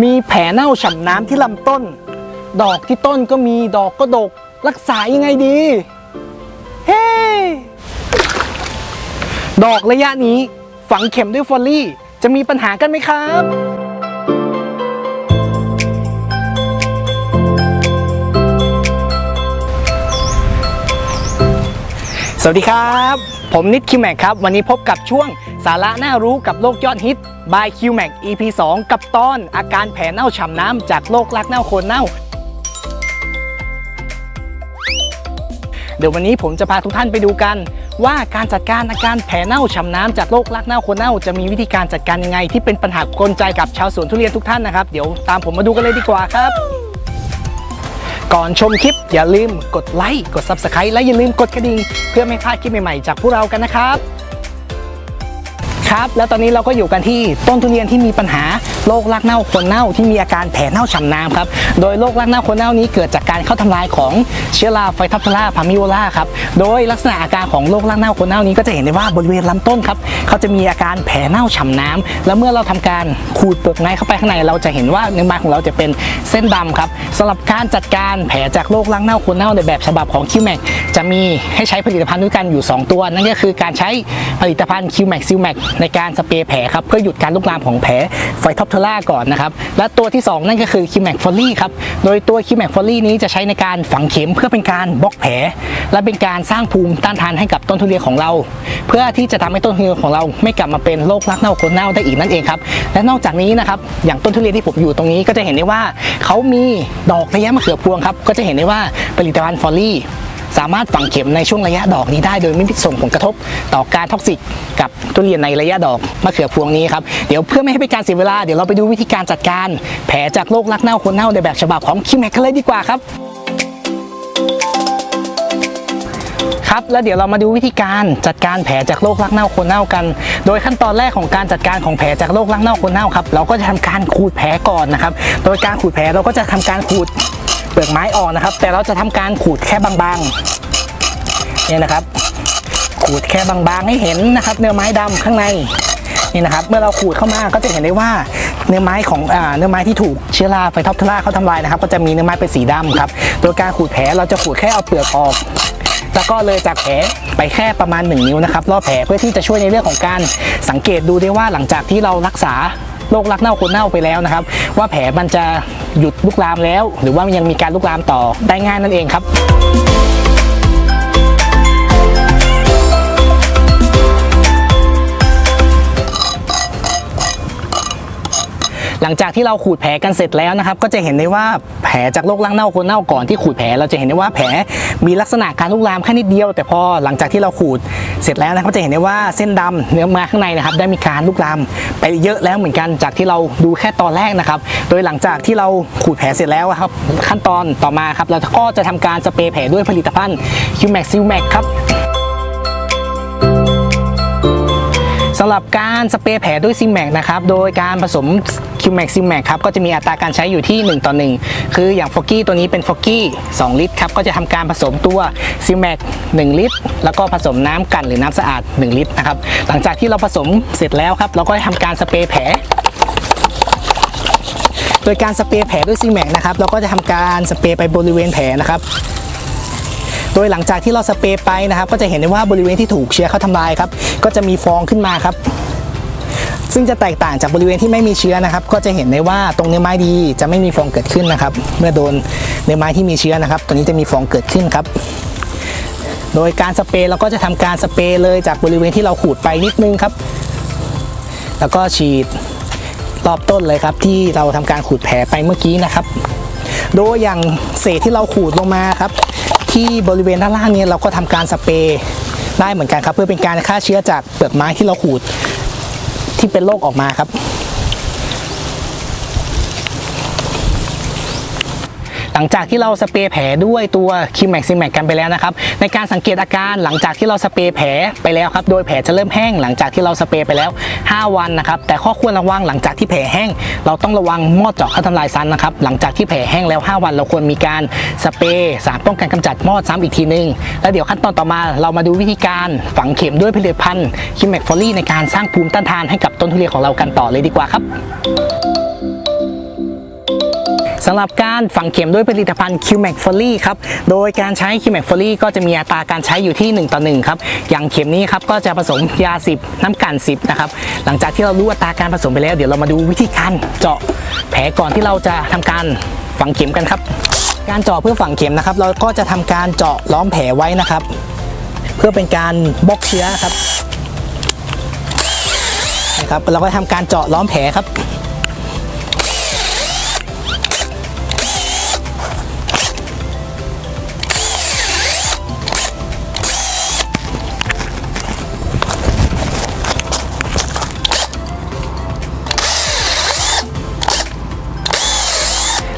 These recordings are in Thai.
มีแผลเน่าฉ่ำน้ำที่ลำต้น ดอกที่ต้นก็มีดอกก็ดก รักษายังไงดี เฮ้ดอกระยะนี้ฝังเข็มด้วยฟอลลี่จะมีปัญหากันไหมครับ สวัสดีครับ ผมนิดคิวแมกครับ วันนี้พบกับช่วง สาระน่ารู้กับโลกยอดฮิต by Q Mac EP 2 กับตอนอาการแผลเน่าฉ่ำน้ำจากโรครักเน่าโคนเน่า เดี๋ยววันนี้ผมจะพาทุกท่านไปดูกัน ว่าการจัดการอาการแผลเน่าฉ่ำน้ำจากโรครักเน่าโคนเน่า จะมีวิธีการจัดการยังไง ที่เป็นปัญหากลใจกับชาวสวนทุเรียนทุกท่านนะครับเดี๋ยวตามผมมาดูกันเลยดีกว่าครับก่อนชมคลิปอย่าลืมกดไลค์กด Subscribe และอย่าลืมกดกระดิ่งเพื่อไม่พลาดคลิปใหม่ ๆ จากพวกเรากันนะครับ ครับ แล้วตอนนี้เราก็อยู่กันที่ต้นทุเรียนที่มีปัญหา โรครากเน่าคนเน่าที่มีอาการแผลเน่าฉ่ำน้ำครับ โดยโรครากเน่าคนเน่านี้เกิดจากการเข้าทำลายของเชื้อราไฟทับทราพามิโอลาครับ โดยลักษณะอาการของโรครากเน่าคนเน่านี้ก็จะเห็นได้ว่าบริเวณลำต้นครับเขาจะมีอาการแผลเน่าฉ่ำน้ำแล้วเมื่อเราทำการขูดเปลือกไม้เข้าไปข้างในเราจะเห็นว่าเนื้อไม้ของเราจะเป็นเส้นดำครับสำหรับการจัดการแผลจากโรครากเน่าคนเน่าในแบบฉบับของคิวแมกจะมีให้ใช้ผลิตภัณฑ์ด้วยกันอยู่ 2 ตัว นั่นก็คือการใช้ผลิตภัณฑ์คิวแมกซิลแมกในการสเปรย์แผลครับเพื่อหยุดการลุกลามของแผลไฟท็อปเทอร่าก่อนนะครับ และตัวที่ 2 นั่นก็คือคิวแมกฟอลลี่ครับ โดยตัวคิวแมกฟอลลี่นี้จะใช้ในการฝังเข็มเพื่อเป็นการบล็อกแผล และเป็นการสร้างภูมิต้านทานให้กับต้นทุเรียนของเรา เพื่อที่จะทำให้ต้นทุเรียนของเราไม่กลับมาเป็นโรครักเน่าคนเน่าได้อีกนั่นเองครับ และนอกจากนี้นะครับ อย่างต้นทุเรียนที่ผมอยู่ตรงนี้ก็จะเห็นได้ว่าเขามีดอกระยะมะเขือพวงครับ ก็จะเห็นได้ว่าผลิตภัณฑ์ฟอลลี่ สามารถฝังเข็มในช่วงระยะดอกนี้ได้ โดยไม่ส่งผลกระทบต่อการท็อกซิกกับทุเรียนในระยะดอกมะเขือพวงนี้ครับเดี๋ยวเพื่อไม่ให้เป็นการเสียเวลาเดี๋ยวเราไปดูวิธีการจัดการ แผลจากโรครักเน่าคนเน่าในแบบฉบับของคิวแมกกันเลยดีกว่าครับครับแล้วเดี๋ยวเรามาดูวิธีการจัดการแผลจากโรครักเน่าคนเน่ากัน โดยขั้นตอนแรกของการจัดการของแผลจากโรครักเน่าคนเน่าครับเราก็จะทำการขูดแผลก่อนนะครับ โดยการขูดแผลเราก็จะทำการขูด เปลือกไม้ออกนะครับ แต่เราจะทำการขูดแค่บางๆเนี่ยนะครับ ขูดแค่บางๆให้เห็นนะครับ เนื้อไม้ดำข้างในนี่นะครับ เมื่อเราขูดเข้ามาก็จะเห็นได้ว่าเนื้อไม้ของอเนื้อไม้ที่ถูกเชื้อราไฟท็อปทราเขาทำลายนะครับ ก็จะมีเนื้อไม้เป็นสีดำครับ โดยการขูดแผลเราจะขูดแค่เอาเปลือกออกแล้วก็เลยจากแผลไปแค่ประมาณ 1 นิ้วนะครับรอบแผลเพื่อที่จะช่วยในเรื่องของการสังเกตดูได้ว่าหลังจากที่เรารักษา โรครักเน่าคนเน่าไปแล้วนะครับ ว่าแผลมันจะหยุดลุกลามแล้ว หรือว่ามันยังมีการลุกลามต่อได้ง่ายนั่นเองครับ งจากที่เราขูดแผลกันเสร็จแล้วนะครับ ก็จะเห็นได้ว่าแผลจากโรครังเน่าโคนเน่าก่อนที่ขูดแผลเราจะเห็นได้ว่าแผลมีลักษณะการลุกลามแค่นิดเดียว แต่พอหลังจากที่เราขูดเสร็จแล้วนะครับก็จะเห็นได้ว่าเส้นดำเนื้อมาข้างในนะครับ ได้มีการลุกลามไปเยอะแล้วเหมือนกันจากที่เราดูแค่ตอนแรกนะครับ โดยหลังจากที่เราขูดแผลเสร็จแล้วครับ ขั้นตอนต่อมาครับเราก็จะทำการสเปรย์แผลด้วยผลิตภัณฑ์ q m a x s i l m a x ครับสำหรับการสเปรย์แผลด้วยซิมแมกนะครับ โดยการผสม คิวแมกซิมแมกครับก็จะมีอัตราการใช้อยู่ที่ 1 ต่อ 1 คืออย่างฟอกกี้ตัวนี้เป็นฟอกกี้2ลิตรครับก็จะทำการผสมตัวซิมแมก1ลิตร แล้วก็ผสมน้ำกันหรือน้ำสะอาด 1 ลิตรนะครับหลังจากที่เราผสมเสร็จแล้วครับเราก็ทำการสเปรย์แผลโดยการสเปรย์แผลด้วยซิมแมกนะครับเราก็จะทำการสเปรย์ไปบริเวณแผลนะครับ โดยหลังจากที่เราสเปรย์ไปนะครับ ก็จะเห็นได้ว่าบริเวณที่ถูกเชื้อเข้าทำลายครับ ก็จะมีฟองขึ้นมาครับ ซึ่งจะแตกต่างจากบริเวณที่ไม่มีเชื้อนะครับ ก็จะเห็นได้ว่าตรงเนื้อไม้ดีจะไม่มีฟองเกิดขึ้นนะครับ เมื่อโดนเนื้อไม้ที่มีเชื้อนะครับ ตัวนี้จะมีฟองเกิดขึ้นครับ โดยการสเปรย์เราก็จะทำการสเปรย์เลยจากบริเวณที่เราขูดไปนิดนึงครับ แล้วก็ฉีดรอบต้นเลยครับ ที่เราทำการขูดแผลไปเมื่อกี้นะครับ โดยอย่างเศษที่เราขูดลงมาครับ ที่บริเวณด้านล่างนี้เราก็ทำการสเปรย์ได้เหมือนกันครับ เพื่อเป็นการฆ่าเชื้อจากเปลือกไม้ที่เราขูด ที่เป็นโรคออกมาครับ หลังจากที่เราสเปรย์แผลด้วยตัวคิมแม็กซิแม็กกันไปแล้วนะครับในการสังเกตอาการหลังจากที่เราสเปรย์แผลไปแล้วครับโดยแผลจะเริ่มแห้งหลังจากที่เราสเปรย์ไปแล้ว 5 วันนะครับแต่ข้อควรระวังหลังจากที่แผลแห้ง เราต้องระวังมอดเจาะเข้าทำลายซันนะครับหลังจากที่แผลแห้งแล้ว 5 วัน เราควรมีการสเปรย์สารป้องกันกำจัดมอดซ้ำอีกทีนึง แล้วเดี๋ยวขั้นตอนต่อมาเรามาดูวิธีการฝังเข็มด้วยผลิตภัณฑ์คิมแม็กฟอลี่ในการสร้างภูมิต้านทานให้กับต้นทุเรียนของเรากันต่อเลยดีกว่าครับำหรับการฝังเข็มด้วยผลิตภัณฑ์ QMAX f o l l y ครับ โดยการใช้ QMAX f o l l y ก็จะมีอัตราการใช้อยู่ที่ 1 ต่อ 1 ครับ อย่างเข็มนี้ครับก็จะผสมยา 10 น้ำกัน10 นะครับ หลังจากที่เรารู้อัตราการผสมไปแล้ว เดี๋ยวเรามาดูวิธีการเจาะแผลก่อนที่เราจะทำการฝังเข็มกันครับ การเจาะเพื่อฝังเข็มนะครับ เราก็จะทำการเจาะล้อมแผลไว้นะครับ เพื่อเป็นการบล็อกเชื้อครับนะครับเราก็ทำการเจาะล้อมแผลครับ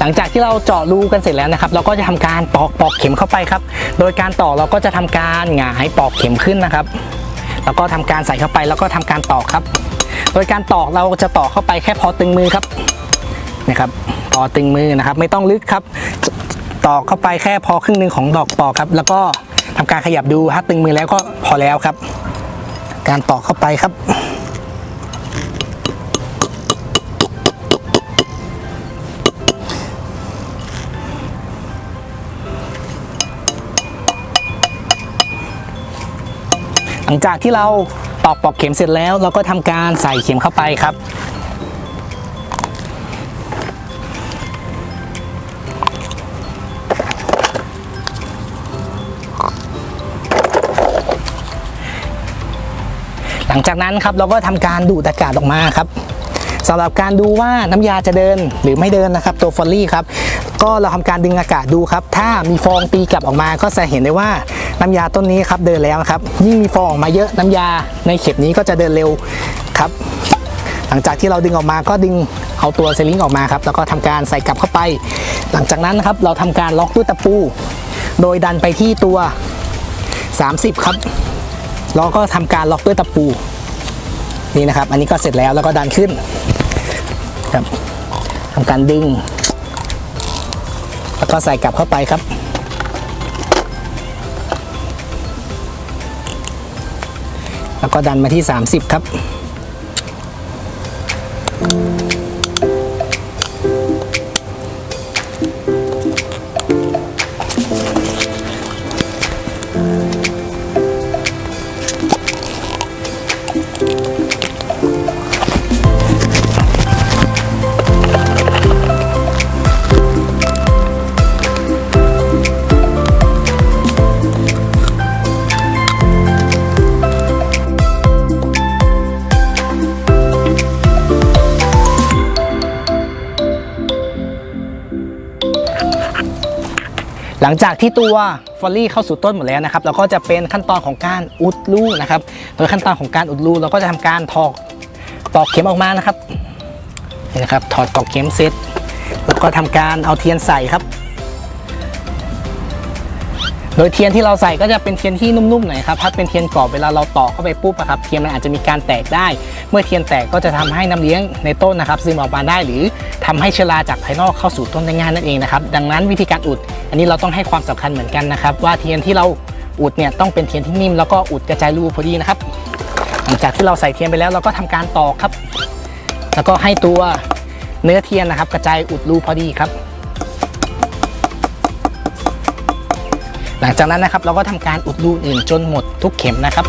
หลังจากที่เราเจาะรูกันเสร็จแล้วนะครับ เราก็จะทำการตอกปอกเข็มเข้าไปครับ โดยการต่อเราก็จะทำการหงายปอกเข็มขึ้นนะครับ แล้วก็ทำการใส่เข้าไปแล้วก็ทำการตอกครับ โดยการตอกเราจะตอกเข้าไปแค่พอตึงมือครับนะครับพอตึงมือนะครับ ไม่ต้องลึกครับ ตอกเข้าไปแค่พอครึ่งหนึ่งของดอกปอกครับ แล้วก็ทำการขยับดูถ้าตึงมือแล้วก็พอแล้วครับ การตอกเข้าไปครับ หลังจากที่เราตอกปอกเข็มเสร็จแล้ว เราก็ทำการใส่เข็มเข้าไปครับ หลังจากนั้นครับเราก็ทำการดูดอากาศออกมาครับสำหรับการดูว่าน้ำยาจะเดินหรือไม่เดินนะครับ ตัวฟอลลี่ครับ ก็เราทำการดึงอากาศดูครับ ถ้ามีฟองตีกลับออกมาก็จะเห็นได้ว่า น้ำยาต้นนี้ครับเดินแล้วนะครับ ยิ่งมีฟองออกมาเยอะน้ำยาในเข็มนี้ก็จะเดินเร็วครับ หลังจากที่เราดึงออกมาก็ดึงเอาตัวเซลิงออกมาครับแล้วก็ทำการใส่กลับเข้าไป หลังจากนั้นนะครับเราทำการล็อกด้วยตะปู โดยดันไปที่ตัว 30 ครับแล้วก็ทำการล็อกด้วยตะปูนี่นะครับ อันนี้ก็เสร็จแล้วแล้วก็ดันขึ้นครับทำการดึง แล้วก็ใส่กลับเข้าไปครับ แล้วก็ดันมาที่ 30 ครับ หลังจากที่ตัวฟอลลี่เข้าสู่ต้นหมดแล้วนะครับเราก็จะเป็นขั้นตอนของการอุดรูนะครับ โดยขั้นตอนของการอุดรูเราก็จะทำการถอดตอกเข็มออกมานะครับนี่นะครับถอดตอกเข็มเสร็จแล้วก็ทำการเอาเทียนใส่ครับ โดยเทียนที่เราใส่ก็จะเป็นเทียนที่นุ่มๆหน่อยครับถ้าเป็นเทียนกรอบเวลาเราต่อเข้าไปปุ๊บอะครับเทียนมันอาจจะมีการแตกได้ เมื่อเทียนแตกก็จะทำให้น้ำเลี้ยงในต้นนะครับซึมออกมาได้หรือทำให้เชื้อราจากภายนอกเข้าสู่ต้นได้ง่ายนั่นเองนะครับดังนั้นวิธีการอุด อันนี้เราต้องให้ความสำคัญเหมือนกันนะครับ ว่าเทียนที่เราอุดเนี่ยต้องเป็นเทียนที่นิ่มแล้วก็อุดกระจายรูพอดีนะครับหลังจากที่เราใส่เทียนไปแล้วเราก็ทำการตอกครับ แล้วก็ให้ตัวเนื้อเทียนนะครับ กระจายอุดรูพอดีครับ หลังจากนั้นนะครับเราก็ทำการอุดรูอื่นจนหมดทุกเข็มนะครับ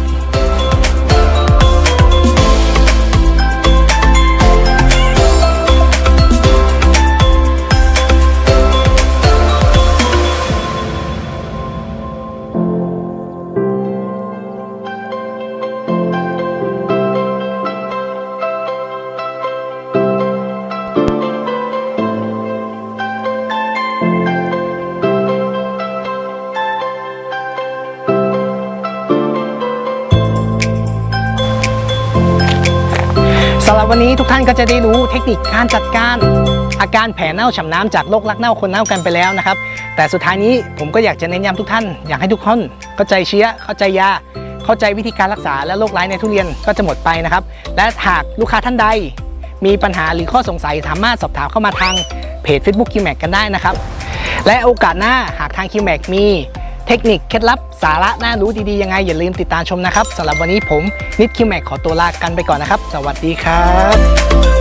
วันนี้ทุกท่านก็จะได้รู้เทคนิคการจัดการ อาการแผลเน่าฉ่ำน้ำจากโรครักเน่าคนเน่ากันไปแล้วนะครับ แต่สุดท้ายนี้ผมก็อยากจะเน้นย้ำทุกท่าน อยากให้ทุกคนเข้าใจเชื้อเข้าใจยาเข้าใจวิธีการรักษาและโรคร้ายในทุเรียนก็จะหมดไปนะครับ และหากลูกค้าท่านใด มีปัญหาหรือข้อสงสัยสามารถสอบถามเข้ามาทางเพจ Facebook q m a c กันได้นะครับ และโอกาสหน้าหากทาง q m a c มี เทคนิคเคล็ดลับสาระน่ารู้ดีๆยังไง อย่าลืมติดตามชมนะครับสำหรับวันนี้ผมนิดคิวแม็กขอตัวลากันไปก่อนนะครับ สวัสดีครับ